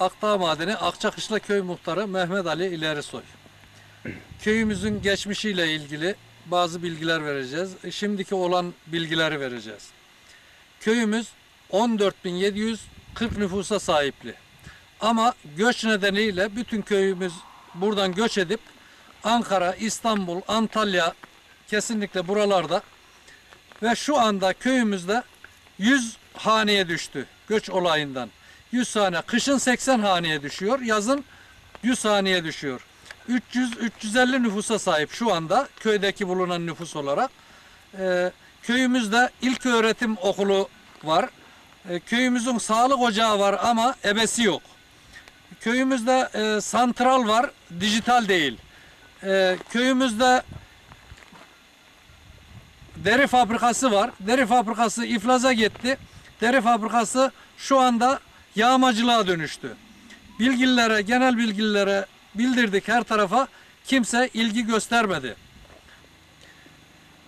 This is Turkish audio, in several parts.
Akdağ Madeni Akçakışla Köy Muhtarı Mehmet Ali İlerisoy. Köyümüzün geçmişiyle ilgili bazı bilgiler vereceğiz. Şimdiki olan bilgileri vereceğiz. Köyümüz 14.740 nüfusa sahipli. Ama göç nedeniyle bütün köyümüz buradan göç edip Ankara, İstanbul, Antalya kesinlikle buralarda ve şu anda köyümüzde 100 haneye düştü göç olayından. 100 hane. Kışın 80 haneye düşüyor, yazın 100 haneye düşüyor. 300-350 nüfusa sahip şu anda köydeki bulunan nüfus olarak. Ee, köyümüzde ilk öğretim okulu var. Ee, köyümüzün sağlık ocağı var ama ebesi yok. Köyümüzde e, santral var, dijital değil. Ee, köyümüzde deri fabrikası var. Deri fabrikası iflaza gitti. Deri fabrikası şu anda yağmacılığa dönüştü. Bilgililere, genel bilgililere bildirdik her tarafa. Kimse ilgi göstermedi.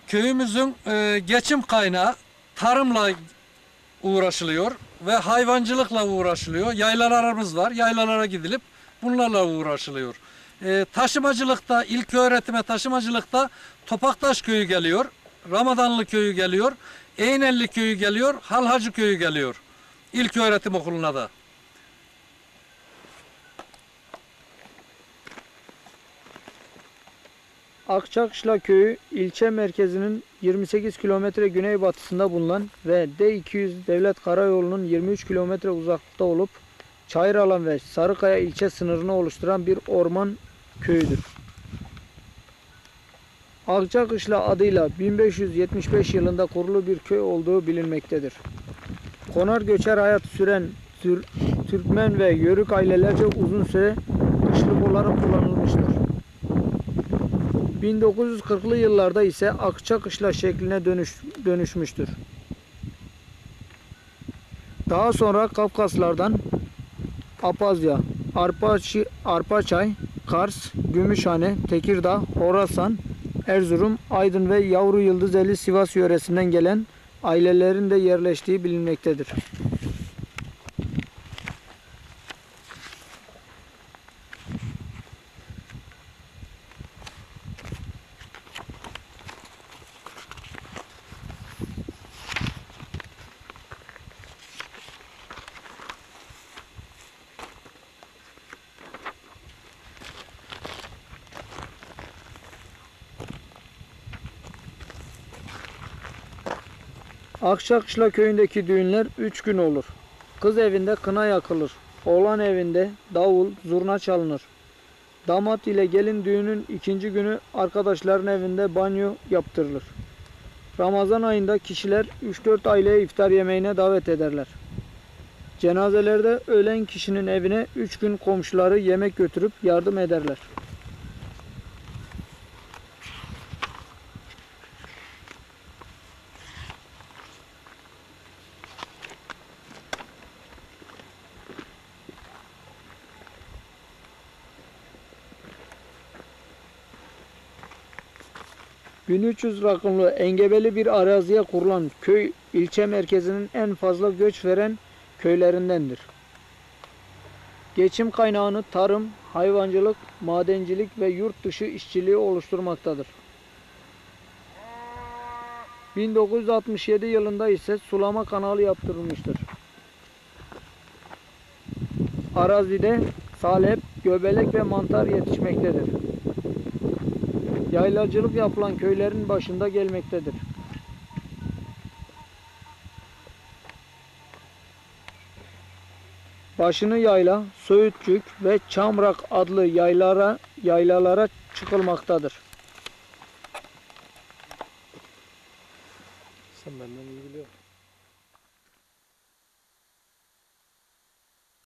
Köyümüzün e, geçim kaynağı tarımla uğraşılıyor ve hayvancılıkla uğraşılıyor. Yaylalarımız var. Yaylalara gidilip bunlarla uğraşılıyor. E, taşımacılıkta, ilk öğretime taşımacılıkta Topaktaş köyü geliyor. Ramadanlı köyü geliyor. Eynelli köyü geliyor. Halhacı köyü geliyor. İlk öğretim okuluna da. Akçakışla köyü ilçe merkezinin 28 kilometre güneybatısında bulunan ve D200 devlet karayolunun 23 kilometre uzaklıkta olup Çayıralan ve Sarıkaya ilçe sınırını oluşturan bir orman köyüdür. Akçakışla adıyla 1575 yılında kurulu bir köy olduğu bilinmektedir. Konar göçer hayat süren Tür- Türkmen ve Yörük ailelerce uzun süre kışlık olarak kullanılmıştır. 1940'lı yıllarda ise Akçakışla şekline dönüş, dönüşmüştür. Daha sonra Kafkaslardan Apazya, Arpaçi, Arpaçay, Kars, Gümüşhane, Tekirdağ, Horasan, Erzurum, Aydın ve Yavru Yıldızeli Sivas yöresinden gelen ailelerin de yerleştiği bilinmektedir. Akçakışla köyündeki düğünler 3 gün olur. Kız evinde kına yakılır. Oğlan evinde davul, zurna çalınır. Damat ile gelin düğünün ikinci günü arkadaşların evinde banyo yaptırılır. Ramazan ayında kişiler 3-4 aileye iftar yemeğine davet ederler. Cenazelerde ölen kişinin evine 3 gün komşuları yemek götürüp yardım ederler. ...1300 rakımlı engebeli bir araziye kurulan köy ilçe merkezinin en fazla göç veren köylerindendir. Geçim kaynağını tarım, hayvancılık, madencilik ve yurt dışı işçiliği oluşturmaktadır. 1967 yılında ise sulama kanalı yaptırılmıştır. Arazide salep, göbelek ve mantar yetişmektedir. Yaylacılık yapılan köylerin başında gelmektedir. Başını yayla, Söğütçük ve Çamrak adlı yaylara, yaylalara çıkılmaktadır. Sen benden iyi biliyorsun.